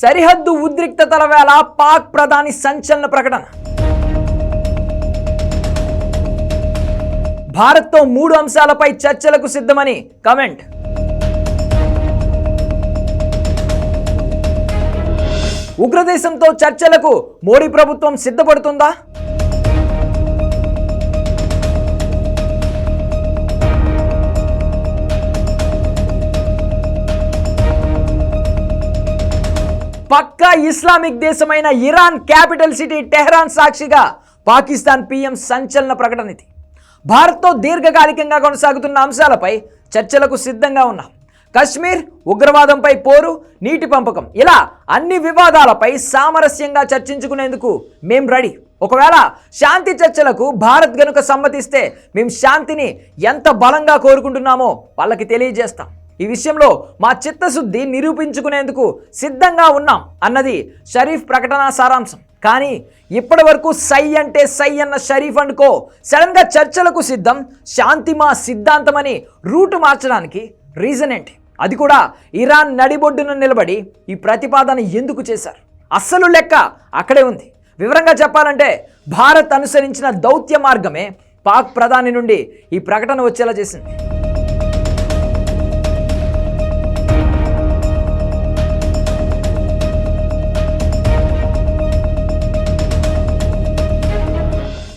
సరిహద్దు ఉద్రిక్తతల వేళ పాక్ ప్రధాని సంచలన ప్రకటన. భారత్తో మూడు అంశాలపై చర్చలకు సిద్ధమని కమెంట్. ఉగ్రదేశంతో చర్చలకు మోడీ ప్రభుత్వం సిద్ధపడుతుందా? పక్కా ఇస్లామిక్ దేశమైన ఇరాన్ క్యాపిటల్ సిటీ టెహ్రాన్ సాక్షిగా పాకిస్తాన్ పీఎం సంచలన ప్రకటన ఇది. భారత్తో దీర్ఘకాలికంగా కొనసాగుతున్న అంశాలపై చర్చలకు సిద్ధంగా ఉన్నాం. కశ్మీర్ ఉగ్రవాదంపై పోరు నీటి పంపకం ఇలా అన్ని వివాదాలపై సామరస్యంగా చర్చించుకునేందుకు మేం రెడీ. ఒకవేళ శాంతి చర్చలకు భారత్ గనుక సమ్మతిస్తే మేము శాంతిని ఎంత బలంగా కోరుకుంటున్నామో వాళ్ళకి తెలియజేస్తాం. ఈ విషయంలో మా చిత్తశుద్ధి నిరూపించుకునేందుకు సిద్ధంగా ఉన్నాం అన్నది షరీఫ్ ప్రకటన సారాంశం. కానీ ఇప్పటి వరకు సై అంటే సై అన్న షరీఫ్ అనుకో సడన్గా చర్చలకు సిద్ధం శాంతి మా సిద్ధాంతమని రూటు మార్చడానికి రీజన్ ఏంటి? అది కూడా ఇరాన్ నడిబొడ్డున నిలబడి ఈ ప్రతిపాదన ఎందుకు చేశారు? అస్సలు లెక్క అక్కడే ఉంది. వివరంగా చెప్పాలంటే భారత్ అనుసరించిన దౌత్య మార్గమే పాక్ ప్రధాని నుండి ఈ ప్రకటన వచ్చేలా చేసింది.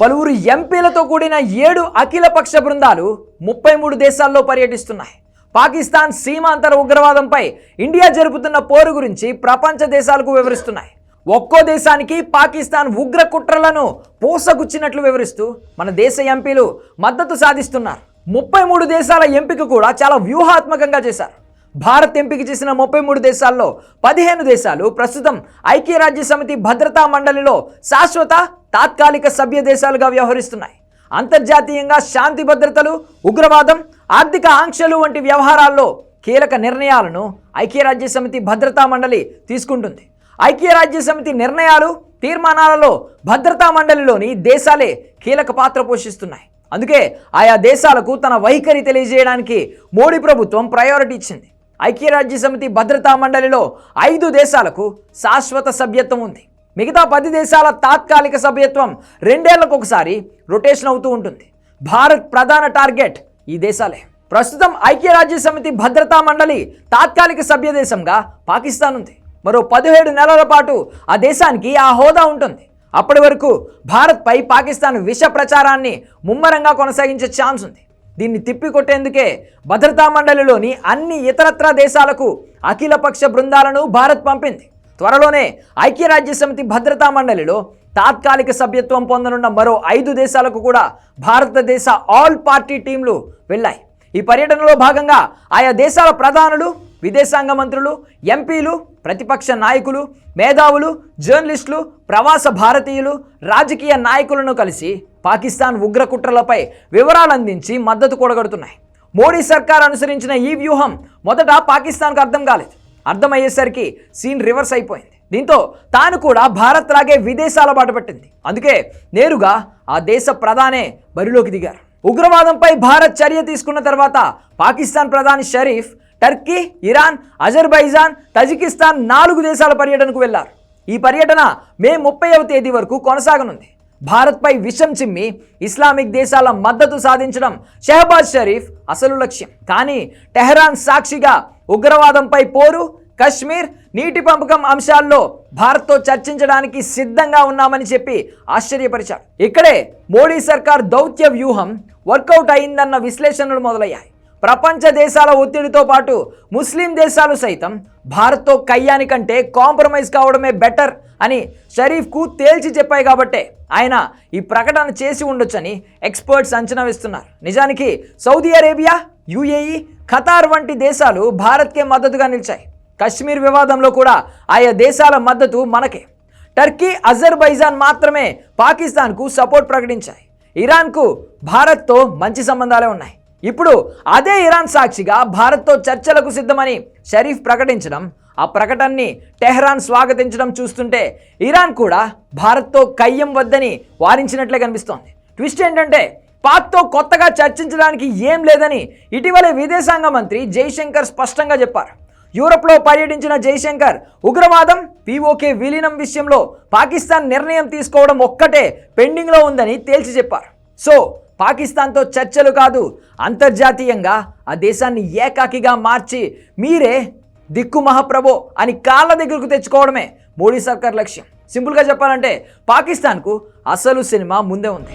పలువురు ఎంపీలతో కూడిన ఏడు అఖిలపక్ష బృందాలు ముప్పై మూడు దేశాల్లో పర్యటిస్తున్నాయి. పాకిస్తాన్ సీమాంతర ఉగ్రవాదంపై ఇండియా జరుపుతున్న పోరు గురించి ప్రపంచ దేశాలకు వివరిస్తున్నాయి. ఒక్కో దేశానికి పాకిస్తాన్ ఉగ్ర కుట్రలను పూసగుచ్చినట్లు వివరిస్తూ మన దేశ ఎంపీలు మద్దతు సాధిస్తున్నారు. ముప్పై మూడు దేశాల ఎంపిక కూడా చాలా వ్యూహాత్మకంగా చేశారు. భారత్ ఎంపిక చేసిన ముప్పై మూడు దేశాల్లో పదిహేను దేశాలు ప్రస్తుతం ఐక్యరాజ్య సమితి భద్రతా మండలిలో శాశ్వత తాత్కాలిక సభ్య దేశాలుగా వ్యవహరిస్తున్నాయి. అంతర్జాతీయంగా శాంతి భద్రతలు ఉగ్రవాదం ఆర్థిక ఆంక్షలు వంటి వ్యవహారాల్లో కీలక నిర్ణయాలను ఐక్యరాజ్య సమితి భద్రతా మండలి తీసుకుంటుంది. ఐక్యరాజ్య సమితి నిర్ణయాలు తీర్మానాలలో భద్రతా మండలిలోని దేశాలే కీలక పాత్ర పోషిస్తున్నాయి. అందుకే ఆయా దేశాలకు తన వైఖరి తెలియజేయడానికి మోడీ ప్రభుత్వం ప్రయారిటీ ఇచ్చింది. ఐక్యరాజ్య సమితి భద్రతా మండలిలో ఐదు దేశాలకు శాశ్వత సభ్యత్వం ఉంది. మిగతా పది దేశాల తాత్కాలిక సభ్యత్వం రెండేళ్ళకు ఒకసారి రొటేషన్ అవుతూ ఉంటుంది. భారత్ ప్రధాన టార్గెట్ ఈ దేశాలే. ప్రస్తుతం ఐక్యరాజ్య సమితి భద్రతా మండలి తాత్కాలిక సభ్య దేశంగా పాకిస్తాన్ ఉంది. మరో పదిహేడు నెలల పాటు ఆ దేశానికి ఆ హోదా ఉంటుంది. అప్పటి వరకు భారత్పై పాకిస్తాన్ విష ప్రచారాన్ని ముమ్మరంగా కొనసాగించే ఛాన్స్ ఉంది. దీన్ని తిప్పికొట్టేందుకే భద్రతా మండలిలోని అన్ని ఇతరత్ర దేశాలకు అఖిలపక్ష బృందాలను భారత్ పంపింది. త్వరలోనే ఐక్యరాజ్య సమితి భద్రతా మండలిలో తాత్కాలిక సభ్యత్వం పొందనున్న మరో ఐదు దేశాలకు కూడా భారతదేశ ఆల్ పార్టీ టీంలు వెళ్ళాయి. ఈ పర్యటనలో భాగంగా ఆయా దేశాల ప్రధానులు విదేశాంగ మంత్రులు ఎంపీలు ప్రతిపక్ష నాయకులు మేధావులు జర్నలిస్టులు ప్రవాస భారతీయులు రాజకీయ నాయకులను కలిసి పాకిస్తాన్ ఉగ్రకుట్రలపై వివరాలు అందించి మద్దతు కూడగడుతున్నాయి. మోడీ సర్కార్ అనుసరించిన ఈ వ్యూహం మొదట పాకిస్తాన్కు అర్థం కాలేదు. అర్థమయ్యేసరికి సీన్ రివర్స్ అయిపోయింది. దీంతో తాను కూడా భారత్ లాగే విదేశాల బాట పట్టింది. అందుకే నేరుగా ఆ దేశ ప్రధానే బరిలోకి దిగారు. ఉగ్రవాదంపై భారత్ చర్య తీసుకున్న తర్వాత పాకిస్తాన్ ప్రధాని Sharif Turkey Iran Azerbaijan Tajikistan నాలుగు దేశాల పర్యటనకు వెళ్ళారు. ఈ పర్యటన మే ముప్పైవ తేదీ వరకు కొనసాగనుంది. భారత్పై విషం చిమ్మి ఇస్లామిక్ దేశాల మద్దతు సాధించడం షెహబాజ్ షరీఫ్ అసలు లక్ష్యం. కానీ టెహరాన్ సాక్షిగా ఉగ్రవాదంపై పోరు కశ్మీర్ నీటి పంపకం అంశాల్లో భారత్తో చర్చించడానికి సిద్ధంగా ఉన్నామని చెప్పి ఆశ్చర్యపరిచారు. ఇక్కడే మోడీ సర్కార్ దౌత్య వ్యూహం వర్కౌట్ అయిందన్న విశ్లేషణలు మొదలయ్యాయి. ప్రపంచ దేశాల ఒత్తిడితో పాటు ముస్లిం దేశాలు సైతం భారత్తో కయ్యాని కంటే కాంప్రమైజ్ కావడమే బెటర్ అని షరీఫ్కు తేల్చి చెప్పాయి కాబట్టే ఆయన ఈ ప్రకటన చేసి ఉండొచ్చని ఎక్స్పర్ట్స్ అంచనా వేస్తున్నారు. నిజానికి సౌదీ అరేబియా యుఏఈ ఖతార్ వంటి దేశాలు భారత్కే మద్దతుగా నిలిచాయి. కశ్మీర్ వివాదంలో కూడా ఆయా దేశాల మద్దతు మనకే. టర్కీ అజర్బైజాన్ మాత్రమే పాకిస్తాన్కు సపోర్ట్ ప్రకటించాయి. ఇరాన్కు భారత్తో మంచి సంబంధాలే ఉన్నాయి. ఇప్పుడు అదే ఇరాన్ సాక్షిగా భారత్తో చర్చలకు సిద్ధమని షరీఫ్ ప్రకటించడం ఆ ప్రకటనని టెహ్రాన్ స్వాగతించడం చూస్తుంటే ఇరాన్ కూడా భారత్తో కయ్యం వద్దని వారించినట్లే కనిపిస్తోంది. ట్విస్ట్ ఏంటంటే పాక్తో కొత్తగా చర్చించడానికి ఏం లేదని ఇటీవలే విదేశాంగ మంత్రి జైశంకర్ స్పష్టంగా చెప్పారు. యూరప్లో పర్యటించిన జైశంకర్ ఉగ్రవాదం పీఓకే విలీనం విషయంలో పాకిస్తాన్ నిర్ణయం తీసుకోవడం ఒక్కటే పెండింగ్లో ఉందని తేల్చి చెప్పారు. సో పాకిస్తాన్తో చర్చలు కాదు అంతర్జాతీయంగా ఆ దేశాన్ని ఏకాకిగా మార్చి మీరే దిక్కు మహాప్రభో అని కాళ్ళ దగ్గరకు తెచ్చుకోవడమే మోడీ సర్కార్ లక్ష్యం. సింపుల్గా చెప్పాలంటే పాకిస్తాన్కు అసలు సినిమా ముందే ఉంది.